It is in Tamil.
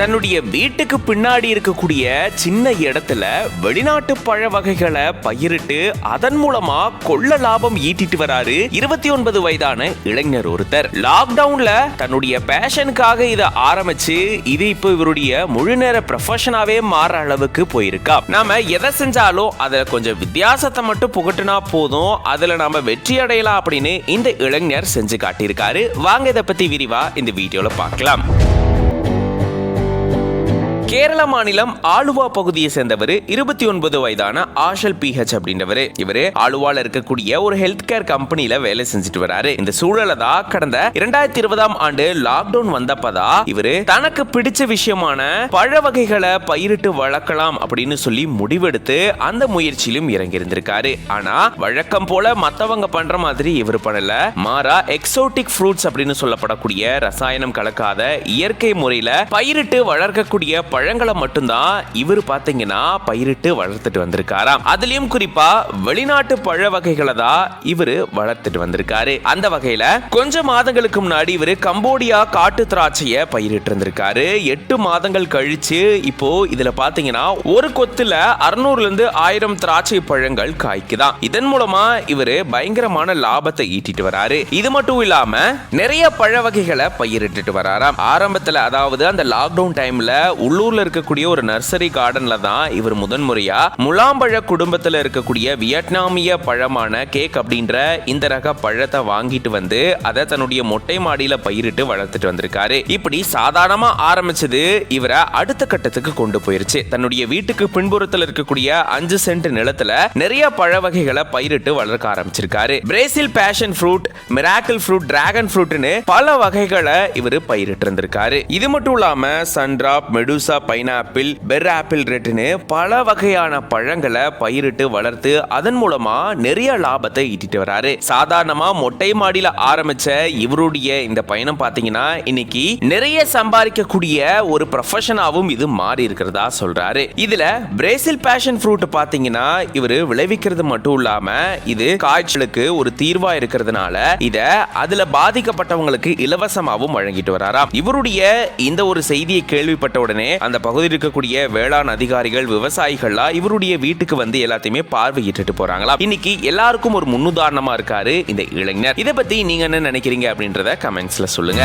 தன்னுடைய வீட்டுக்கு பின்னாடி இருக்கக்கூடிய சின்ன இடத்துல வெளிநாட்டு பழ வகைகளை பயிரிட்டு அதன் மூலமா கொள்ள லாபம் ஈட்டிட்டு வராரு இருபத்தி ஒன்பது வயதான இளைஞர் ஒருத்தர். லாக்டவுன்ல தன்னுடைய பேஷனுக்காக இதை ஆரம்பிச்சு இது இப்போ இவருடைய முழு நேர ப்ரொஃபஷனாவே மாற அளவுக்கு போயிருக்கா. நாம எதை செஞ்சாலும் அதை கொஞ்சம் வித்தியாசத்தை மட்டும் புகட்டினா போதும். அதுல நாம வெற்றி அடையலாம் அப்படின்னு இந்த இளைஞர் செஞ்சு காட்டியிருக்காரு. வாங்க இதை பத்தி விரிவா இந்த வீடியோல பார்க்கலாம். கேரள மாநிலம் ஆலுவா பகுதியை சேர்ந்தவர் இருபத்தி ஒன்பது வயதான ஆஷல் பிஹெச் அப்படின்றவர். இவரு ஆலுவால இருக்கக்கூடிய ஒரு ஹெல்த் கேர் கம்பெனில வேலை செஞ்சுட்டு வராரு. இந்த சூழல தான் கடந்த இரண்டாயிரத்தி இருபதாம் ஆண்டு லாக்டவுன் வந்தப்பதா இவரு தனக்கு பிடிச்ச விஷயமான பழ வகைகளை பயிரிட்டு வளர்க்கலாம் அப்படின்னு சொல்லி முடிவெடுத்து அந்த முயற்சியிலும் இறங்கி இருந்திருக்காரு ஆனா வழக்கம் போல மத்தவங்க பண்ற மாதிரி இவர் பண்ணல. மாறா எக்ஸோட்டிக் ஃப்ரூட்ஸ் அப்படின்னு சொல்லப்படக்கூடிய ரசாயனம் கலக்காத இயற்கை முறையில பயிரிட்டு வளர்க்கக்கூடிய பழங்களை மட்டும்தான் இவர் பார்த்தீங்கன்னா பயிரிட்டு வளர்த்துட்டு வந்திருக்காராம். அதுலயும் குறிப்பா வெளிநாட்டு பழ வகைகளை தான் இவரு வளர்த்துட்டு வந்திருக்காரு. அந்த வகையில கொஞ்ச மாதங்களுக்கு முன்னாடி இவரு கம்போடியா காட்டு திராட்சைய பயிரிட்டு இருந்திருக்காரு. எட்டு மாதங்கள் கழிச்சு இப்போ இதுல பாத்தீங்கன்னா ஒரு கொத்துல அறுநூறுல இருந்து ஆயிரம் திராட்சை பழங்கள் காய்க்குதான் இதன் மூலமா இவரு பயங்கரமான லாபத்தை ஈட்டிட்டு வராரு. இது மட்டும் இல்லாம நிறைய பழ வகைகளை பயிரிட்டுட்டு வராராம். ஆரம்பத்துல அதாவது அந்த லாக்டவுன் டைம்ல உள்ளூர் உள்ளூர்ல இருக்கக்கூடிய ஒரு நர்சரி கார்டன்ல தான் இவர் முதன்முறையா முலாம்பழ குடும்பத்துல இருக்கக்கூடிய வியட்நாமிய பழமான கேக் அப்படின்ற இந்த ரக பழத்தை வாங்கிட்டு வந்து அதை தன்னுடைய மொட்டை மாடியில பயிரிட்டு வளர்த்துட்டு வந்திருக்காரு. இப்படி சாதாரணமா ஆரம்பிச்சது இவரை அடுத்த கட்டத்துக்கு கொண்டு போயிருச்சு. தன்னுடைய வீட்டுக்கு பின்புறத்துல இருக்கக்கூடிய அஞ்சு சென்ட் நிலத்துல நிறைய பழ வகைகளை பயிரிட்டு வளர்க்க ஆரம்பிச்சிருக்காரு. Brazil passion fruit miracle fruit dragon ஃப்ரூட்னு பல வகைகளை இவர் பயிரிட்டு இருந்திருக்காரு. இது மட்டும் இல்லாம sundrop medusa pineapple pear apple ரெட்டுன்னு பல வகையான பழங்களை பயிரிட்டு வளர்த்து அதன் மூலமா நிறைய லாபத்தை ஈட்டிட்டு வராரு. சாதாரணமா மொட்டை மாடியில ஆரம்பிச்ச இவருடைய இந்த பயணம் பாத்தீங்கன்னா இன்னைக்கு நிறைய சம்பாதிக்கக்கூடிய ஒரு ப்ரொஃபஷனாவும் இது மாறி இருக்கிறதா சொல்றாரு. இதுல பிரேசில் பேஷன் ஃப்ரூட் பாத்தீங்கன்னா இவரு விளைவிக்கிறது மட்டும் இல்லாம இது காய்ச்சலுக்கு ஒரு தீர்வா இருக்கிறதுனால இத அதுல பாதிக்கப்பட்டவங்களுக்கு இலவசமாகவும் வழங்கிட்டு வராராம். இவருடைய இந்த ஒரு செய்தியை கேள்விப்பட்ட உடனே அந்த பகுதியில் இருக்கக்கூடிய வேளாண் அதிகாரிகள் விவசாயிகள்லாம் இவருடைய வீட்டுக்கு வந்து எல்லாத்தையுமே பார்வையிட்டு போறாங்களா? இன்னைக்கு எல்லாருக்கும் ஒரு முன்னுதாரணமா இருக்காரு இந்த இளைஞர். இதை பத்தி நீங்க என்ன நினைக்கிறீங்க அப்படின்றத கமெண்ட்ஸ்ல சொல்லுங்க.